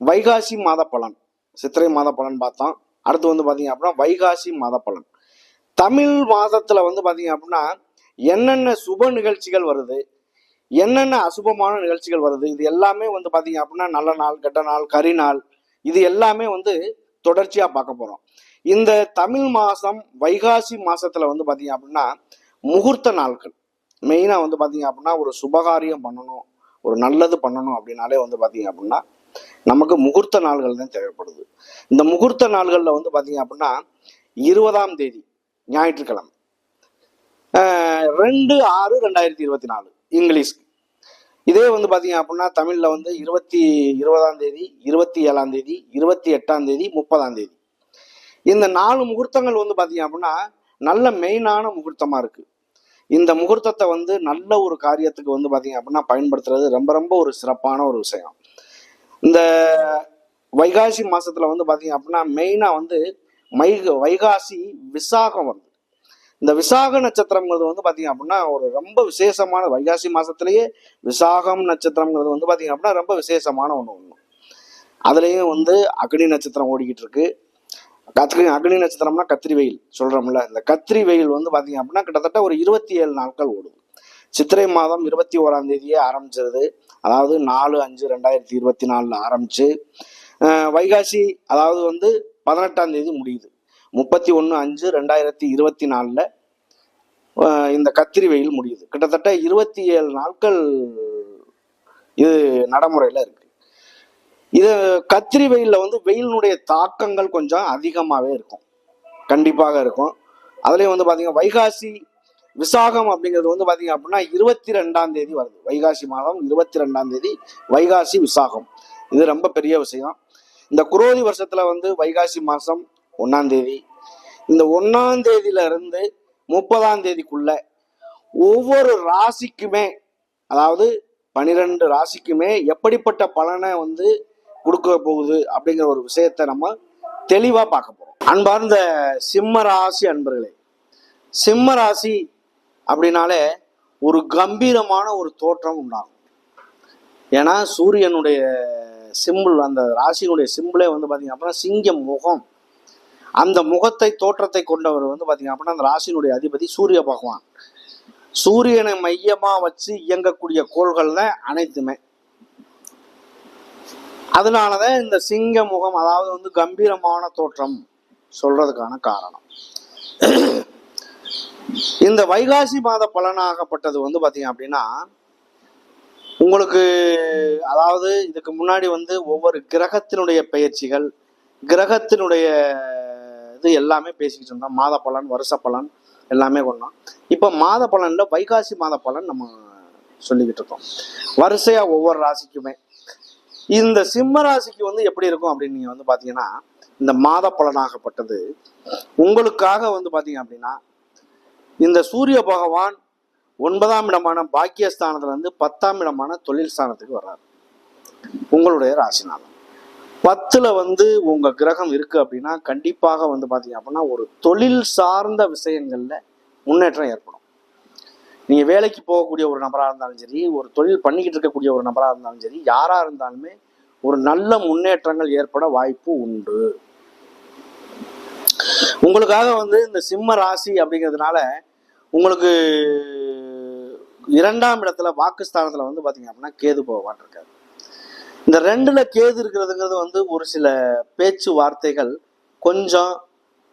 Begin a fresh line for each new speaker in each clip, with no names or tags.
வைகாசி மாத பலன். சித்திரை மாத பலன் பார்த்தோம். அடுத்து வந்து பார்த்தீங்க அப்படின்னா வைகாசி மாத பலன். தமிழ் மாதத்தில் வந்து பார்த்தீங்க அப்படின்னா என்னென்ன சுப நிகழ்ச்சிகள் வருது என்னென்ன அசுபமான நிகழ்ச்சிகள் வருது இது எல்லாமே வந்து பார்த்தீங்க அப்படின்னா நல்ல நாள் கெட்ட நாள் கரி நாள் இது எல்லாமே வந்து தொடர்ச்சியாக பார்க்க போகிறோம் இந்த தமிழ் மாதம் வைகாசி மாதத்தில் வந்து பார்த்தீங்க அப்படின்னா முகூர்த்த நாட்கள். மெயினாக வந்து பார்த்தீங்க அப்படின்னா ஒரு சுபகாரியம் பண்ணணும் ஒரு நல்லது பண்ணணும் அப்படின்னாலே வந்து பார்த்தீங்க அப்படின்னா நமக்கு முகூர்த்த நாள்கள் தான் தேவைப்படுது. இந்த முகூர்த்த நாள்களில் வந்து பார்த்தீங்க அப்படின்னா இருபதாம் தேதி ஞாயிற்றுக்கிழமை. ஆஹ் ரெண்டு ஆறு ரெண்டாயிரத்தி இருபத்தி நாலு இங்கிலீஷ்க்கு இதே வந்து பார்த்தீங்க அப்படின்னா தமிழில் வந்து இருபத்தி இருபதாம் தேதி இருபத்தி ஏழாம் தேதி இருபத்தி எட்டாம் தேதி முப்பதாம் தேதி. இந்த நாலு முகூர்த்தங்கள் வந்து பார்த்தீங்க அப்படின்னா நல்ல மெயினான முகூர்த்தமாக இருக்குது இந்த முகூர்த்தத்தை வந்து நல்ல ஒரு காரியத்துக்கு வந்து பார்த்தீங்க அப்படின்னா பயன்படுத்துறது ரொம்ப ரொம்ப ஒரு சிறப்பான ஒரு விஷயம். இந்த வைகாசி மாசத்துல வந்து பார்த்தீங்க அப்படின்னா மெயினாக வந்து மை வைகாசி விசாகம் வருது. இந்த விசாக நட்சத்திரங்கிறது வந்து பார்த்தீங்க அப்படின்னா ஒரு ரொம்ப விசேஷமான வைகாசி மாசத்திலேயே விசாகம் நட்சத்திரங்கிறது வந்து பார்த்தீங்க அப்படின்னா ரொம்ப விசேஷமான ஒன்று ஒன்று அதுலேயும் வந்து அக்னி நட்சத்திரம் ஓடிக்கிட்டு இருக்கு. கத்திரி அக்னி நட்சத்திரம்னா கத்திரி வெயில் சொல்றோம்ல. இந்த கத்திரி வெயில் வந்து பார்த்தீங்க அப்படின்னா கிட்டத்தட்ட ஒரு இருபத்தி ஏழு நாட்கள் ஓடும். சித்திரை மாதம் இருபத்தி ஓராம் தேதியே ஆரம்பிச்சிருது. அதாவது நாலு அஞ்சு ரெண்டாயிரத்தி இருபத்தி நாலில் ஆரம்பிச்சு வைகாசி அதாவது வந்து பதினெட்டாம் தேதி முடியுது. முப்பத்தி ஒன்று அஞ்சு ரெண்டாயிரத்தி இருபத்தி நாலில் இந்த கத்திரி வெயில் முடியுது. கிட்டத்தட்ட இருபத்தி ஏழு நாட்கள் இது நடைமுறையில் இருக்கு. இது கத்திரி வெயிலில் வந்து வெயிலினுடைய தாக்கங்கள் கொஞ்சம் அதிகமாகவே இருக்கும். கண்டிப்பாக இருக்கும். அதுலேயும் வந்து பார்த்தீங்கன்னா வைகாசி விசாகம் அப்படிங்கிறது வந்து பார்த்தீங்க அப்படின்னா இருபத்தி ரெண்டாம் தேதி வருது. வைகாசி மாதம் இருபத்தி ரெண்டாம் தேதி வைகாசி விசாகம். இது ரொம்ப பெரிய விஷயம். இந்த குரோதி வருஷத்துல வந்து வைகாசி மாதம் ஒன்றாம் தேதி. இந்த ஒன்றாம் தேதியில இருந்து முப்பதாம் தேதிக்குள்ள ஒவ்வொரு ராசிக்குமே அதாவது பனிரெண்டு ராசிக்குமே எப்படிப்பட்ட பலனை வந்து கொடுக்க போகுது அப்படிங்கிற ஒரு விஷயத்தை நம்ம தெளிவாக பார்க்க போகிறோம் அன்பார்ந்த சிம்ம ராசி அன்பர்களே சிம்ம ராசி அப்படின்னாலே ஒரு கம்பீரமான ஒரு தோற்றம் உண்டாகும். ஏன்னா சூரியனுடைய சிம்பிள் அந்த ராசியினுடைய சிம்பிளே வந்து பார்த்தீங்க அப்படின்னா சிங்கம் முகம். அந்த முகத்தை தோற்றத்தை கொண்டவர் வந்து பார்த்தீங்க அப்படின்னா அந்த ராசியினுடைய அதிபதி சூரிய பகவான். சூரியனை மையமாக வச்சு இயங்கக்கூடிய கோள்கள் தான் அனைத்துமே. அதனாலதான் இந்த சிங்க முகம் அதாவது வந்து கம்பீரமான தோற்றம் சொல்றதுக்கான காரணம். இந்த வைகாசி மாத பலனாகப்பட்டது வந்து பார்த்தீங்க அப்படின்னா உங்களுக்கு அதாவது இதுக்கு முன்னாடி வந்து ஒவ்வொரு கிரகத்தினுடைய பயிற்சிகள் கிரகத்தினுடைய இது எல்லாமே பேசிக்கிட்டு இருந்தோம். மாத பலன் வருஷ பலன் எல்லாமே கொண்டோம். இப்போ மாத பலனில் வைகாசி மாத பலன் நம்ம சொல்லிக்கிட்டு இருக்கோம். வரிசையாக ஒவ்வொரு ராசிக்குமே. இந்த சிம்ம ராசிக்கு வந்து எப்படி இருக்கும் அப்படின்னு நீங்கள் வந்து பார்த்தீங்கன்னா இந்த மாத பலனாகப்பட்டது உங்களுக்காக வந்து பார்த்தீங்க அப்படின்னா இந்த சூரிய பகவான் ஒன்பதாம் இடமான பாக்கியஸ்தானத்துல இருந்து பத்தாம் இடமான தொழில் ஸ்தானத்துக்கு வர்றாரு. உங்களுடைய ராசினால பத்துல வந்து உங்க கிரகம் இருக்கு அப்படின்னா கண்டிப்பாக வந்து பாத்தீங்க அப்படின்னா ஒரு தொழில் சார்ந்த விஷயங்கள்ல முன்னேற்றம் ஏற்படும். நீங்க வேலைக்கு போகக்கூடிய ஒரு நபரா இருந்தாலும் சரி ஒரு தொழில் பண்ணிக்கிட்டு இருக்கக்கூடிய ஒரு நபரா இருந்தாலும் சரி யாரா இருந்தாலுமே ஒரு நல்ல முன்னேற்றங்கள் ஏற்பட வாய்ப்பு உண்டு. உங்களுக்காக வந்து இந்த சிம்ம ராசி அப்படிங்கிறதுனால உங்களுக்கு இரண்டாம் இடத்துல வாக்குஸ்தானத்துல வந்து பாத்தீங்க அப்படின்னா கேது பகவான் இருக்காரு. இந்த ரெண்டுல கேது இருக்கிறதுங்கிறது வந்து ஒரு சில பேச்சு வார்த்தைகள் கொஞ்சம்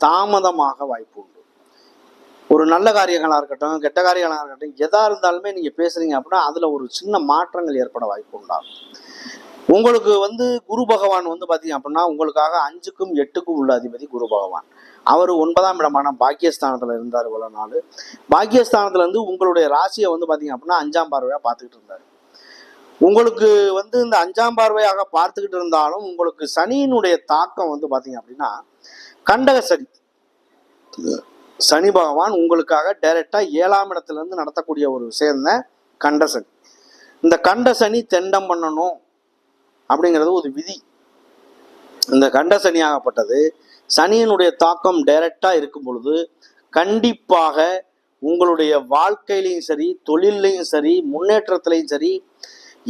தாமதமாக வாய்ப்பு உண்டு. ஒரு நல்ல காரியங்களா இருக்கட்டும் கெட்ட காரியங்களா இருக்கட்டும் எதா இருந்தாலுமே நீங்க பேசுறீங்க அப்படின்னா அதுல ஒரு சின்ன மாற்றங்கள் ஏற்பட வாய்ப்பு உண்டாகும். உங்களுக்கு வந்து குரு பகவான் வந்து பாத்தீங்க அப்படின்னா உங்களுக்காக அஞ்சுக்கும் எட்டுக்கும் உள்ள அதிபதி குரு பகவான். அவர் ஒன்பதாம் இடமான பாக்கியஸ்தானத்தில் இருந்தார் இவ்வளோ நாள். பாக்கியஸ்தானத்துல இருந்து உங்களுடைய ராசியை வந்து பார்த்தீங்க அப்படின்னா அஞ்சாம் பார்வையாக பார்த்துக்கிட்டு இருந்தார். உங்களுக்கு வந்து இந்த அஞ்சாம் பார்வையாக பார்த்துக்கிட்டு இருந்தாலும் உங்களுக்கு சனியினுடைய தாக்கம் வந்து பார்த்தீங்க அப்படின்னா கண்டக சனி. சனி பகவான் உங்களுக்காக டைரெக்டாக ஏழாம் இடத்துல இருந்து நடத்தக்கூடிய ஒரு விஷயம் தான் கண்ட சனி. இந்த கண்ட சனி தெண்டம் பண்ணணும் அப்படிங்கிறது ஒரு விதி. இந்த கண்ட சனியாகப்பட்டது சனியினுடைய தாக்கம் டைரக்டா இருக்கும் பொழுது கண்டிப்பாக உங்களுடைய வாழ்க்கையிலையும் சரி தொழிலையும் சரி முன்னேற்றத்திலையும் சரி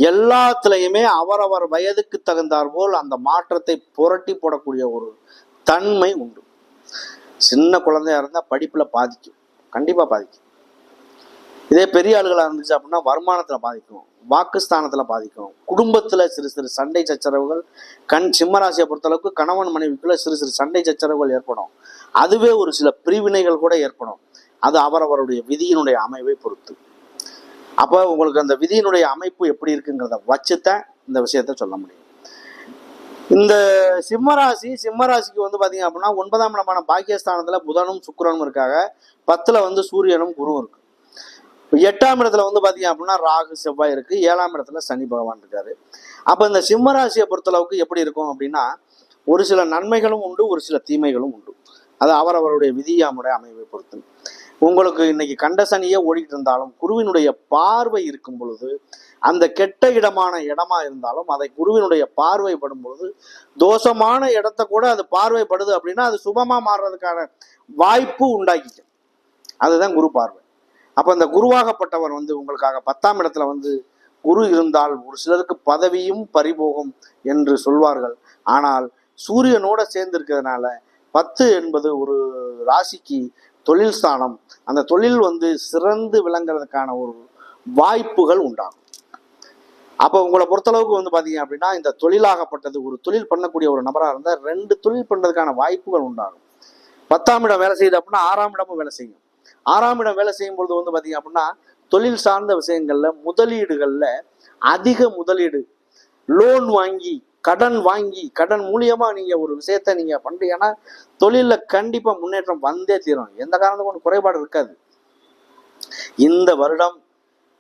எல்லாத்துலேயுமே அவரவர் வயதுக்கு தகுந்தாற்போல் அந்த மாற்றத்தை புரட்டி போடக்கூடிய ஒரு தன்மை உண்டு. சின்ன குழந்தையா இருந்தால் படிப்பில் பாதிக்கும். கண்டிப்பாக பாதிக்கும். இதே பெரிய ஆளுகளாக இருந்துச்சு அப்படின்னா வருமானத்தில் பாதிக்கும் வாக்குஸ்தானத்தில் பாதிக்கும். குடும்பத்தில் சிறு சிறு சண்டை சச்சரவுகள் கண் சிம்மராசியை பொறுத்தளவுக்கு கணவன் மனைவிக்குள்ள சிறு சிறு சண்டை சச்சரவுகள் ஏற்படும். அதுவே ஒரு சில பிரிவினைகள் கூட ஏற்படும். அது அவரவருடைய விதியினுடைய அமைவை பொறுத்து. அப்போ உங்களுக்கு அந்த விதியினுடைய அமைப்பு எப்படி இருக்குங்கிறத வச்சுத்தான் இந்த விஷயத்த சொல்ல முடியும். இந்த சிம்மராசி சிம்மராசிக்கு வந்து பார்த்தீங்க அப்படின்னா ஒன்பதாம் இடமான பாக்கியஸ்தானத்தில் புதனும் சுக்கரனும் இருக்காங்க. பத்தில் வந்து சூரியனும் குருவும் இருக்கு. எட்டாம் இடத்துல வந்து பார்த்தீங்க அப்படின்னா ராகு செவ்வாய் இருக்கு. ஏழாம் இடத்துல சனி பகவான் இருக்காரு. அப்போ இந்த சிம்மராசியை பொறுத்தளவுக்கு எப்படி இருக்கும் அப்படின்னா ஒரு சில நன்மைகளும் உண்டு ஒரு சில தீமைகளும் உண்டு. அது அவரவருடைய விதியாமுடைய அமைவை பொறுத்து உங்களுக்கு இன்னைக்கு கண்ட சனியே ஓடிக்கிட்டு இருந்தாலும் குருவினுடைய பார்வை இருக்கும் பொழுது அந்த கெட்ட இடமான இடமா இருந்தாலும் அதை குருவினுடைய பார்வைப்படும் பொழுது தோஷமான இடத்த கூட அது பார்வைப்படுது அப்படின்னா அது சுபமா மாறுறதுக்கான வாய்ப்பு உண்டாக்கிக்கும். அதுதான் குரு பார்வை. அப்போ அந்த குருவாகப்பட்டவர் வந்து உங்களுக்காக பத்தாம் இடத்துல வந்து குரு இருந்தால் ஒரு சிலருக்கு பதவியும் பறிபோகும் என்று சொல்வார்கள். ஆனால் சூரியனோட சேர்ந்திருக்கிறதுனால பத்து என்பது ஒரு ராசிக்கு தொழில் ஸ்தானம். அந்த தொழில் வந்து சிறந்து விளங்குறதுக்கான ஒரு வாய்ப்புகள் உண்டாகும். அப்போ உங்களை பொறுத்தளவுக்கு வந்து பார்த்தீங்க அப்படின்னா இந்த தொழிலாகப்பட்டது ஒரு தொழில் பண்ணக்கூடிய ஒரு நபராக இருந்தால் ரெண்டு தொழில் பண்ணுறதுக்கான வாய்ப்புகள் உண்டாகும். பத்தாம் இடம் வேலை செய்யுது அப்படின்னா ஆறாம் இடமும் வேலை செய்யும். ஆறாம் இடம் வேலை செய்யும் பொழுது வந்து பார்த்தீங்க அப்படின்னா தொழில் சார்ந்த விஷயங்கள்ல முதலீடுகள்ல அதிக முதலீடு. லோன் வாங்கி கடன் வாங்கி கடன் மூலியமா நீங்க ஒரு விஷயத்த நீங்க பண்றீங்கன்னா தொழிலில் கண்டிப்பா முன்னேற்றம் வந்தே தீரும். எந்த காரணத்துக்கும் ஒன்றும் குறைபாடு இருக்காது. இந்த வருடம்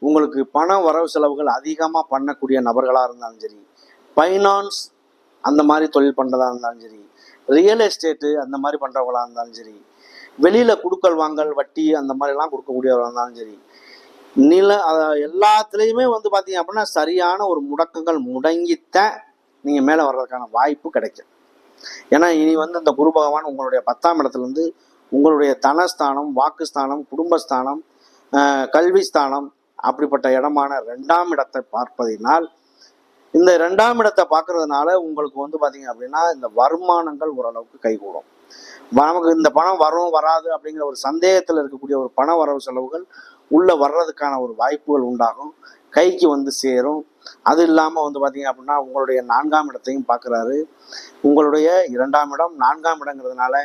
உங்களுக்கு பண வரவு செலவுகள் அதிகமாக பண்ணக்கூடிய நபர்களாக இருந்தாலும் சரி ஃபைனான்ஸ் அந்த மாதிரி தொழில் பண்ணுறதா இருந்தாலும் சரி ரியல் எஸ்டேட்டு அந்த மாதிரி பண்ணுறவங்களா இருந்தாலும் சரி வெளியில் குடுக்கல் வாங்கல் வட்டி அந்த மாதிரிலாம் கொடுக்கக்கூடியவராக இருந்தாலும் சரி. நில எல்லாத்துலேயுமே வந்து பார்த்தீங்க அப்படின்னா சரியான ஒரு முடக்கங்கள் முடங்கித்தான் நீங்கள் மேலே வர்றதுக்கான வாய்ப்பு கிடைக்கும். ஏன்னா இனி வந்து இந்த குரு பகவான் உங்களுடைய பத்தாம் இடத்துலேருந்து உங்களுடைய தனஸ்தானம் வாக்குஸ்தானம் குடும்பஸ்தானம் அஹ் கல்வி ஸ்தானம் அப்படிப்பட்ட இடமான ரெண்டாம் இடத்தை பார்ப்பதினால் இந்த ரெண்டாம் இடத்தை பார்க்கறதுனால உங்களுக்கு வந்து பார்த்தீங்க அப்படின்னா இந்த வருமானங்கள் ஓரளவுக்கு கைகூடும். நமக்கு இந்த பணம் வரும் வராது அப்படிங்கிற ஒரு சந்தேகத்தில் இருக்கக்கூடிய ஒரு பண வரவு செலவுகள் உள்ளே வர்றதுக்கான ஒரு வாய்ப்புகள் உண்டாகும். கைக்கு வந்து சேரும். அது இல்லாமல் வந்து பார்த்தீங்க அப்படின்னா உங்களுடைய நான்காம் இடத்தையும் பார்க்குறாரு உங்களுடைய இரண்டாம் இடம் நான்காம் இடங்கிறதுனால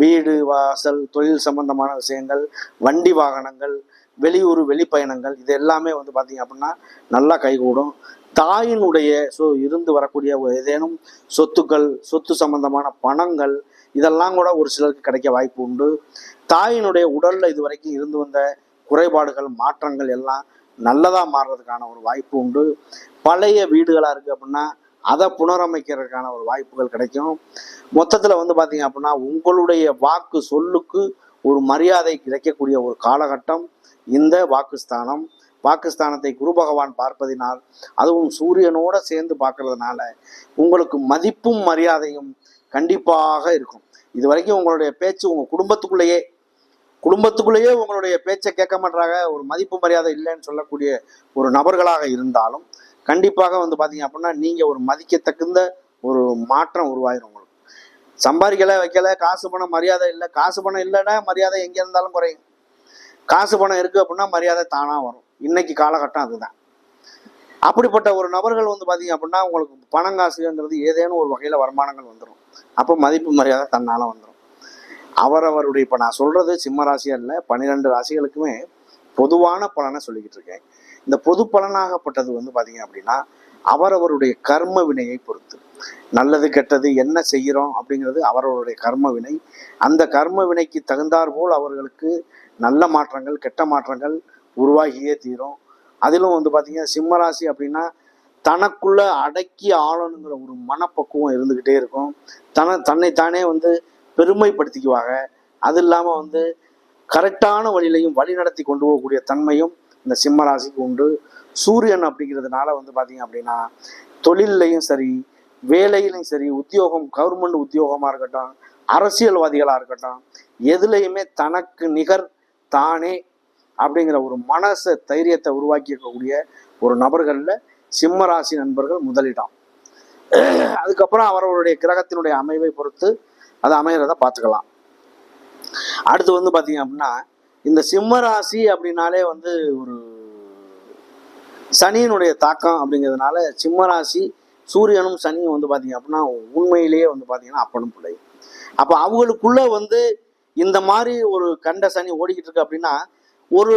வீடு வாசல் தொழில் சம்பந்தமான விஷயங்கள் வண்டி வாகனங்கள் வெளியூர் வெளிப்பயணங்கள் இது எல்லாமே வந்து பார்த்தீங்க அப்படின்னா நல்லா கைகூடும். தாயினுடைய ஸோ இருந்து வரக்கூடிய ஒரு ஏதேனும் சொத்துக்கள் சொத்து சம்பந்தமான பணங்கள் இதெல்லாம் கூட ஒரு சிலருக்கு கிடைக்க வாய்ப்பு உண்டு. தாயினுடைய உடல்ல இது வரைக்கும் இருந்து வந்த குறைபாடுகள் மாற்றங்கள் எல்லாம் நல்லதா மாறுறதுக்கான ஒரு வாய்ப்பு உண்டு. பழைய வீடுகளா இருக்கு அப்படின்னா அதை புனரமைக்கிறதுக்கான ஒரு வாய்ப்புகள் கிடைக்கும். மொத்தத்துல வந்து பாத்தீங்க அப்படின்னா உங்களுடைய வாக்கு சொல்லுக்கு ஒரு மரியாதை கிடைக்கக்கூடிய ஒரு காலகட்டம் இந்த வாக்குஸ்தானம். வாக்குஸ்தானத்தை குரு பகவான் பார்ப்பதினால் அதுவும் சூரியனோட சேர்ந்து பார்க்கறதுனால உங்களுக்கு மதிப்பும் மரியாதையும் கண்டிப்பாக இருக்கும். இது வரைக்கும் உங்களுடைய பேச்சு உங்க குடும்பத்துக்குள்ளேயே குடும்பத்துக்குள்ளேயே உங்களுடைய பேச்சை கேட்க மாட்டாங்க. ஒரு மதிப்பு மரியாதை இல்லைன்னு சொல்லக்கூடிய ஒரு நபர்களாக இருந்தாலும் கண்டிப்பாக வந்து பார்த்தீங்க அப்படின்னா நீங்க ஒரு மதிக்கத்தகுந்த ஒரு மாற்றம் உருவாயிரும் உங்களுக்கு. சம்பாதிக்கல வைக்கல காசு பணம் மரியாதை இல்லை. காசு பணம் இல்லைன்னா மரியாதை எங்கே இருந்தாலும் குறையும். காசு பணம் இருக்கு அப்படின்னா மரியாதை தானா வரும். இன்னைக்கு காலகட்டம் அதுதான். அப்படிப்பட்ட ஒரு நபர்கள் வந்து பார்த்தீங்க அப்படின்னா உங்களுக்கு பணம் காசுங்கிறது ஏதேனும் ஒரு வகையில் வருமானங்கள் வந்துடும் அப்போ மதிப்பு மரியாதை தன்னால வந்துடும் அவரவருடைய இப்போ நான் சொல்றது சிம்ம ராசி அல்ல பன்னிரெண்டு ராசிகளுக்குமே பொதுவான பலனை சொல்லிக்கிட்டு இருக்கேன். இந்த பொது பலனாகப்பட்டது வந்து பார்த்தீங்க அப்படின்னா அவரவருடைய கர்ம வினையை பொறுத்து. நல்லது கெட்டது என்ன செய்கிறோம் அப்படிங்கிறது அவரவருடைய கர்ம வினை. அந்த கர்ம வினைக்கு தகுந்தாற் போல் அவர்களுக்கு நல்ல மாற்றங்கள் கெட்ட மாற்றங்கள் உருவாகியே தீரும். அதிலும் வந்து பார்த்தீங்கன்னா சிம்மராசி அப்படின்னா தனக்குள்ள அடக்கி ஆளணுங்கிற ஒரு மனப்பக்குவம் இருந்துக்கிட்டே இருக்கும். தன தன்னைத்தானே வந்து பெருமைப்படுத்திக்குவாங்க. அது இல்லாமல் வந்து கரெக்டான வழியிலையும் வழி நடத்தி கொண்டு போகக்கூடிய தன்மையும் இந்த சிம்மராசிக்கு உண்டு. சூரியன் அப்படிங்கிறதுனால வந்து பார்த்தீங்க அப்படின்னா தொழில்லையும் சரி வேலையிலையும் சரி உத்தியோகம் கவர்மெண்ட் உத்தியோகமாக இருக்கட்டும் அரசியல்வாதிகளாக இருக்கட்டும் எதுலேயுமே தனக்கு நிகர் தானே அப்படிங்கிற ஒரு மனச தைரியத்தை உருவாக்கி இருக்கக்கூடிய ஒரு நபர்களில் சிம்ம ராசி நண்பர்கள் முதலிடம். அதுக்கப்புறம் அவர்களுடைய கிரகத்தினுடைய அமைவை பொறுத்து அது அமைகிறத பார்த்துக்கலாம். அடுத்து வந்து பார்த்தீங்க அப்படின்னா இந்த சிம்ம ராசி அப்படின்னாலே வந்து ஒரு சனியினுடைய தாக்கம் அப்படிங்கிறதுனால சிம்ம ராசி சூரியனும் சனியும் வந்து பார்த்தீங்க அப்படின்னா உண்மையிலேயே வந்து பார்த்தீங்கன்னா அப்பனும் பிள்ளை அப்போ அவங்களுக்குள்ள வந்து இந்த மாதிரி ஒரு கண்ட சனி ஓடிக்கிட்டு இருக்கு அப்படின்னா ஒரு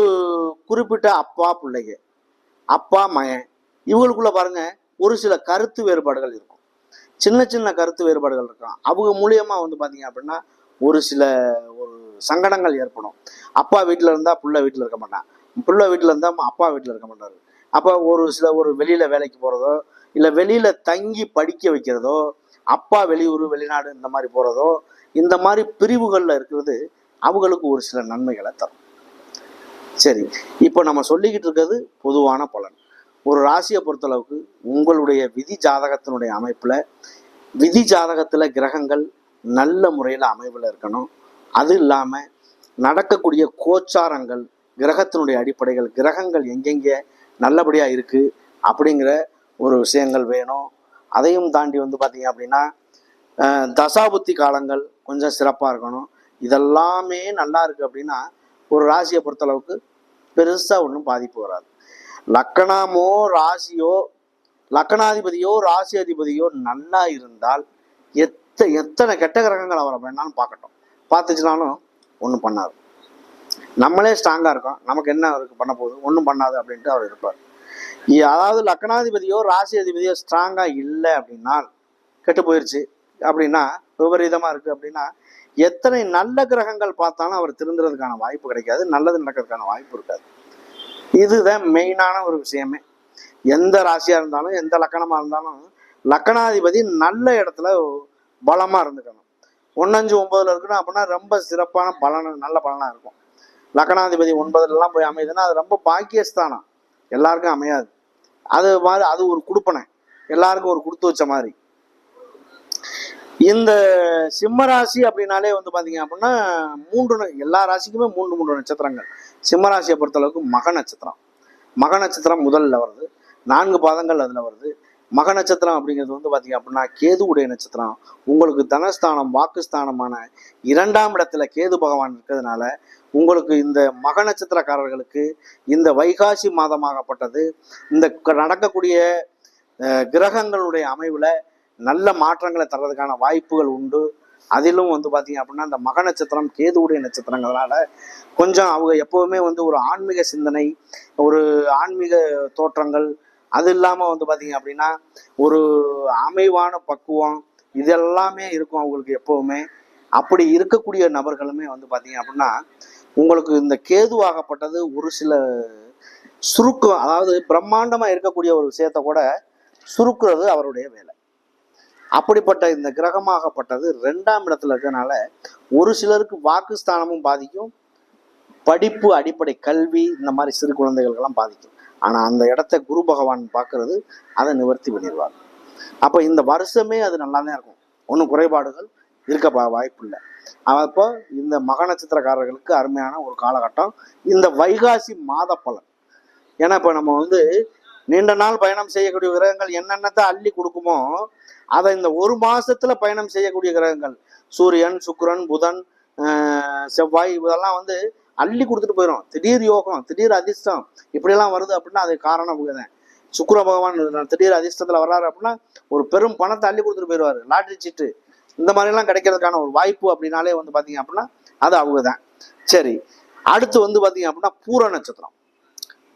குறிப்பிட்ட அப்பா பிள்ளைங்க. அப்பா மயன் இவங்களுக்குள்ள பாருங்க ஒரு சில கருத்து வேறுபாடுகள் இருக்கும். சின்ன சின்ன கருத்து வேறுபாடுகள் இருக்கலாம். அவங்க மூலியமா வந்து பாத்தீங்க அப்படின்னா ஒரு சில ஒரு சங்கடங்கள் ஏற்படும். அப்பா வீட்டில் இருந்தால் புள்ள வீட்டில் இருக்க மாட்டான். புள்ள வீட்டில் இருந்தால் அப்பா வீட்டில் இருக்க மாட்டாரு. அப்போ ஒரு சில ஒரு வெளியில வேலைக்கு போகிறதோ இல்லை வெளியில தங்கி படிக்க வைக்கிறதோ அப்பா வெளியூர் வெளிநாடு இந்த மாதிரி போகிறதோ இந்த மாதிரி பிரிவுகளில் இருக்கிறது அவங்களுக்கு ஒரு சில நன்மைகளை தரும். சரி இப்போ நம்ம சொல்லிக்கிட்டு இருக்கிறது பொதுவான பலன். ஒரு ராசியை பொறுத்தளவுக்கு உங்களுடைய விதி ஜாதகத்தினுடைய அமைப்பில் விதி ஜாதகத்தில் கிரகங்கள் நல்ல முறையில் அமைவில் இருக்கணும். அது இல்லாமல் நடக்கக்கூடிய கோச்சாரங்கள் கிரகத்தினுடைய அடிப்படைகள் கிரகங்கள் எங்கெங்கே நல்லபடியாக இருக்குது அப்படிங்கிற ஒரு விஷயங்கள் வேணும். அதையும் தாண்டி வந்து பார்த்தீங்க அப்படின்னா தசாபுத்தி காலங்கள் கொஞ்சம் சிறப்பாக இருக்கணும். இதெல்லாமே நல்லா இருக்குது அப்படின்னா ஒரு ராசியை பொறுத்தளவுக்கு பெருசாக ஒன்றும் பாதிப்பு வராது. லக்கணமோ ராசியோ லக்கணாதிபதியோ ராசி அதிபதியோ நல்லா இருந்தால் எத்த எத்தனை கெட்ட கிரகங்கள் அவரை வேணாலும் பார்க்கட்டும். பார்த்துச்சுனாலும் ஒன்றும் பண்ணாது. நம்மளே ஸ்ட்ராங்காக இருக்கோம். நமக்கு என்ன அவருக்கு பண்ண போகுது? ஒன்றும் பண்ணாது அப்படின்ட்டு அவர் இருப்பார். அதாவது லக்கணாதிபதியோ ராசி அதிபதியோ ஸ்ட்ராங்காக இல்லை அப்படின்னா கெட்டு போயிடுச்சு அப்படின்னா விபரீதமாக இருக்குது அப்படின்னா எத்தனை நல்ல கிரகங்கள் பார்த்தாலும் அவர் திருந்துறதுக்கான வாய்ப்பு கிடைக்காது. நல்லது நடக்கிறதுக்கான வாய்ப்பு இருக்காது. இதுதான் மெயினான ஒரு விஷயமே. எந்த ராசியாக இருந்தாலும் எந்த லக்கணமாக இருந்தாலும் லக்கணாதிபதி நல்ல இடத்துல பலமாக இருந்துக்கணும். ஒன்னஞ்சு ஒன்பதுல இருக்கணும் அப்படின்னா ரொம்ப சிறப்பான பலன் நல்ல பலனாக இருக்கும். லக்கணாதிபதி ஒன்பதுலலாம் போய் அமையுதுன்னா அது ரொம்ப பாக்கியஸ்தானம். எல்லாருக்கும் அமையாது. அது மாதிரி அது ஒரு கொடுப்பனை. எல்லாருக்கும் ஒரு கொடுத்து வச்ச மாதிரி. இந்த சிம்ம ராசி அப்படின்னாலே வந்து பாத்தீங்க அப்படின்னா மூன்று எல்லா ராசிக்குமே மூன்று மூன்று நட்சத்திரங்கள். சிம்ம ராசியை பொறுத்தளவுக்கு மக நட்சத்திரம். மக நட்சத்திரம் முதல்ல வருது. நான்கு பாதங்கள் அதில் வருது. மக நட்சத்திரம் அப்படிங்கிறது வந்து பார்த்தீங்க அப்படின்னா கேது உடைய நட்சத்திரம். உங்களுக்கு தனஸ்தானம் வாக்குஸ்தானமான இரண்டாம் இடத்துல கேது பகவான் இருக்கிறதுனால உங்களுக்கு இந்த மக நட்சத்திரக்காரர்களுக்கு இந்த வைகாசி மாதமாகப்பட்டது இந்த க- நடக்கக்கூடிய கிரகங்களுடைய அமைவுல நல்ல மாற்றங்களை தர்றதுக்கான வாய்ப்புகள் உண்டு. அதிலும் வந்து பார்த்தீங்க அப்படின்னா இந்த மக நட்சத்திரம் கேதுவுடைய நட்சத்திரங்கிறதுனால கொஞ்சம் அவங்க எப்பவுமே வந்து ஒரு ஆன்மீக சிந்தனை ஒரு ஆன்மீக தோற்றங்கள் அது இல்லாமல் வந்து பார்த்தீங்க அப்படின்னா ஒரு அமைவான பக்குவம் இதெல்லாமே இருக்கும் அவங்களுக்கு எப்பவுமே. அப்படி இருக்கக்கூடிய நபர்களுமே வந்து பார்த்தீங்க அப்படின்னா உங்களுக்கு இந்த கேதுவாகப்பட்டது ஒரு சில சுருக்கம் அதாவது பிரம்மாண்டமாக இருக்கக்கூடிய ஒரு விஷயத்த கூட சுருக்குறது அவருடைய வேலை. அப்படிப்பட்ட இந்த கிரகமாகப்பட்டது ரெண்டாம் இடத்துல இருக்கறனால ஒரு சிலருக்கு வாக்குஸ்தானமும் பாதிக்கும். படிப்பு அடிப்படை கல்வி இந்த மாதிரி சிறு குழந்தைகளுக்கெல்லாம் பாதிக்கும். ஆனால் அந்த இடத்த குரு பகவான் பார்க்கறது அதை நிவர்த்தி பண்ணிடுவார். அப்போ இந்த வருஷமே அது நல்லா தான் இருக்கும். ஒன்றும் குறைபாடுகள் இருக்க வாய்ப்பு இல்லை. அப்போ இந்த மக நட்சத்திரக்காரர்களுக்கு அருமையான ஒரு காலகட்டம். இந்த வைகாசி மாத பலன். ஏன்னா இப்போ நம்ம வந்து நீண்ட நாள் பயணம் செய்யக்கூடிய கிரகங்கள் என்னென்னத்தை அள்ளி கொடுக்குமோ அதை இந்த ஒரு மாசத்துல பயணம் செய்யக்கூடிய கிரகங்கள் சூரியன் சுக்ரன் புதன் செவ்வாய் இதெல்லாம் வந்து அள்ளி கொடுத்துட்டு போயிடும் திடீர் யோகம் திடீர் அதிர்ஷ்டம் இப்படியெல்லாம் வருது அப்படின்னா அது காரணம் இவங்கதான் சுக்கிர பகவான் திடீர் அதிர்ஷ்டத்துல வர்றாரு அப்படின்னா ஒரு பெரும் பணத்தை அள்ளி கொடுத்துட்டு போயிடுவாரு. லாட்ரி சீட்டு இந்த மாதிரிலாம் கிடைக்கிறதுக்கான ஒரு வாய்ப்பு அப்படின்னாலே வந்து பாத்தீங்க அப்படின்னா அது அவங்க தான். சரி அடுத்து வந்து பாத்தீங்க அப்படின்னா பூர நட்சத்திரம்.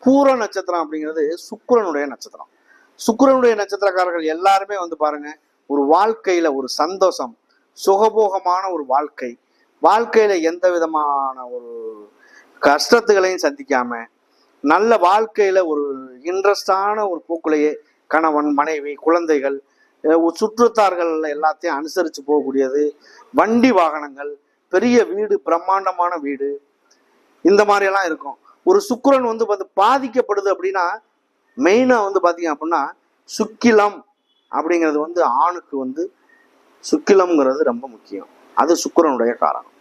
பூர நட்சத்திரம் அப்படிங்கிறது சுக்கரனுடைய நட்சத்திரம். சுக்கிரனுடைய நட்சத்திரக்காரர்கள் எல்லாருமே வந்து பாருங்க ஒரு வாழ்க்கையில ஒரு சந்தோஷம் சுகபோகமான ஒரு வாழ்க்கை. வாழ்க்கையில எந்த விதமான ஒரு கஷ்டத்துகளையும் சந்திக்காம நல்ல வாழ்க்கையில ஒரு இன்ட்ரெஸ்டான ஒரு போக்குலையே கணவன் மனைவி குழந்தைகள் ஒரு சுற்றுத்தார்கள் எல்லாத்தையும் அனுசரித்து போகக்கூடியது. வண்டி வாகனங்கள் பெரிய வீடு பிரம்மாண்டமான வீடு இந்த மாதிரியெல்லாம் இருக்கும். ஒரு சுக்கிரன் வந்து பார்த்து பாதிக்கப்படுது அப்படின்னா மெயினாக வந்து பார்த்தீங்க அப்படின்னா சுக்கிலம் அப்படிங்கிறது வந்து ஆணுக்கு வந்து சுக்கிலம்ங்கிறது ரொம்ப முக்கியம். அது சுக்கரனுடைய காரணம்.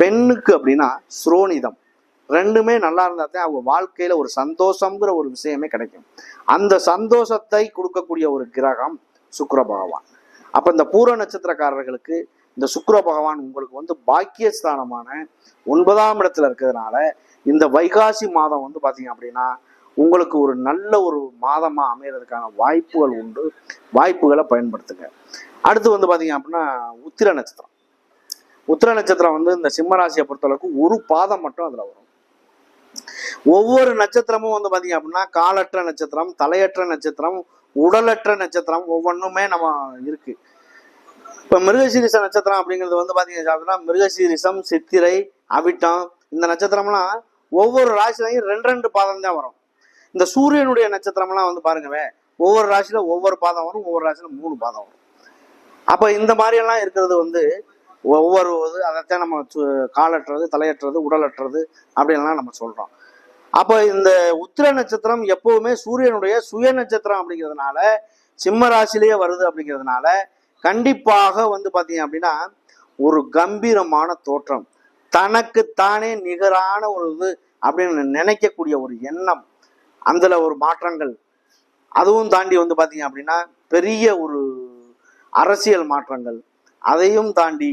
பெண்ணுக்கு அப்படின்னா ஸ்ரோனிதம் ரெண்டுமே நல்லா இருந்தா தான் அவங்க வாழ்க்கையில ஒரு சந்தோஷங்கிற ஒரு விஷயமே கிடைக்கும். அந்த சந்தோஷத்தை கொடுக்கக்கூடிய ஒரு கிரகம் சுக்கர பகவான். அப்ப இந்த பூர நட்சத்திரக்காரர்களுக்கு இந்த சுக்ர பகவான் உங்களுக்கு வந்து பாக்கியஸ்தானமான ஒன்பதாம் இடத்துல இருக்கிறதுனால இந்த வைகாசி மாதம் வந்து பார்த்தீங்க அப்படின்னா உங்களுக்கு ஒரு நல்ல ஒரு மாதமாக அமைகிறதுக்கான வாய்ப்புகள் உண்டு. வாய்ப்புகளை பயன்படுத்துங்க. அடுத்து வந்து பார்த்தீங்க அப்படின்னா உத்திர நட்சத்திரம். உத்திர நட்சத்திரம் வந்து இந்த சிம்ம ராசியை பொறுத்தளவுக்கு ஒரு பாதம் மட்டும் அதில் வரும். ஒவ்வொரு நட்சத்திரமும் வந்து பார்த்தீங்க அப்படின்னா காலற்ற நட்சத்திரம் தலையற்ற நட்சத்திரம் உடலற்ற நட்சத்திரம் ஒவ்வொன்றுமே நம்ம இருக்குது இப்ப மிருகசீரிச நட்சத்திரம் அப்படிங்கிறது வந்து பாத்தீங்க மிருகசீரிசம் சித்திரை அவிட்டம் இந்த நட்சத்திரம்லாம் ஒவ்வொரு ராசிலையும் ரெண்டு ரெண்டு பாதம் தான் வரும். இந்த சூரியனுடைய நட்சத்திரம்லாம் வந்து பாருங்கவே ஒவ்வொரு ராசியில ஒவ்வொரு பாதம் வரும் ஒவ்வொரு ராசியில மூணு பாதம் வரும். அப்ப இந்த மாதிரியெல்லாம் இருக்கிறது வந்து ஒவ்வொரு இது அதைத்தான் நம்ம சு- காலற்றது தலையற்றது உடலற்றது அப்படின்லாம் நம்ம சொல்றோம். அப்போ இந்த உத்திர நட்சத்திரம் எப்பவுமே சூரியனுடைய சுய நட்சத்திரம் அப்படிங்கிறதுனால சிம்ம ராசிலேயே வருது அப்படிங்கிறதுனால கண்டிப்பாக வந்து பார்த்தீங்க அப்படின்னா ஒரு கம்பீரமான தோற்றம். தனக்குத்தானே நிகரான ஒரு இது அப்படின்னு நினைக்கக்கூடிய ஒரு எண்ணம். அதில் ஒரு மாற்றங்கள். அதுவும் தாண்டி வந்து பார்த்தீங்க அப்படின்னா பெரிய ஒரு அரசியல் மாற்றங்கள். அதையும் தாண்டி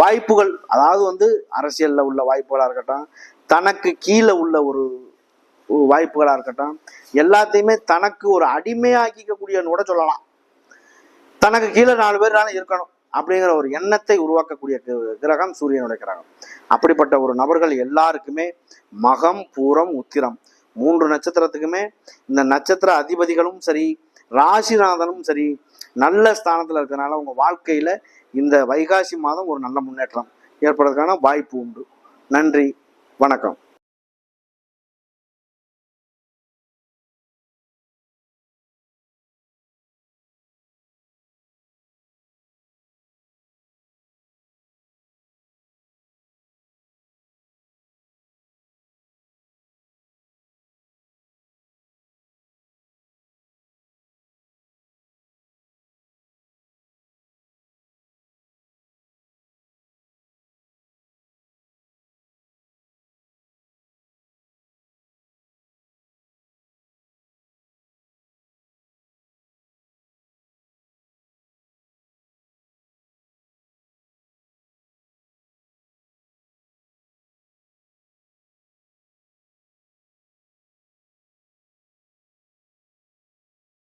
வாய்ப்புகள். அதாவது வந்து அரசியலில் உள்ள வாய்ப்புகளாக இருக்கட்டும் தனக்கு கீழே உள்ள ஒரு வாய்ப்புகளாக இருக்கட்டும் எல்லாத்தையுமே தனக்கு ஒரு அடிமையாக்கிக்கக்கூடியன்னு கூட சொல்லலாம். தனக்கு கீழே நாலு பேர்னால இருக்கணும் அப்படிங்கிற ஒரு எண்ணத்தை உருவாக்கக்கூடிய கிரகம் சூரியனுடைய கிரகம். அப்படிப்பட்ட ஒரு நபர்கள் எல்லாருக்குமே மகம் பூரம் உத்திரம். மூன்று நட்சத்திரத்துக்குமே இந்த நட்சத்திர அதிபதிகளும் சரி ராசிநாதனும் சரி நல்ல ஸ்தானத்தில் இருக்கிறனால உங்க வாழ்க்கையில இந்த வைகாசி மாதம் ஒரு நல்ல முன்னேற்றம் ஏற்படுறதுக்கான வாய்ப்பு உண்டு. நன்றி வணக்கம்.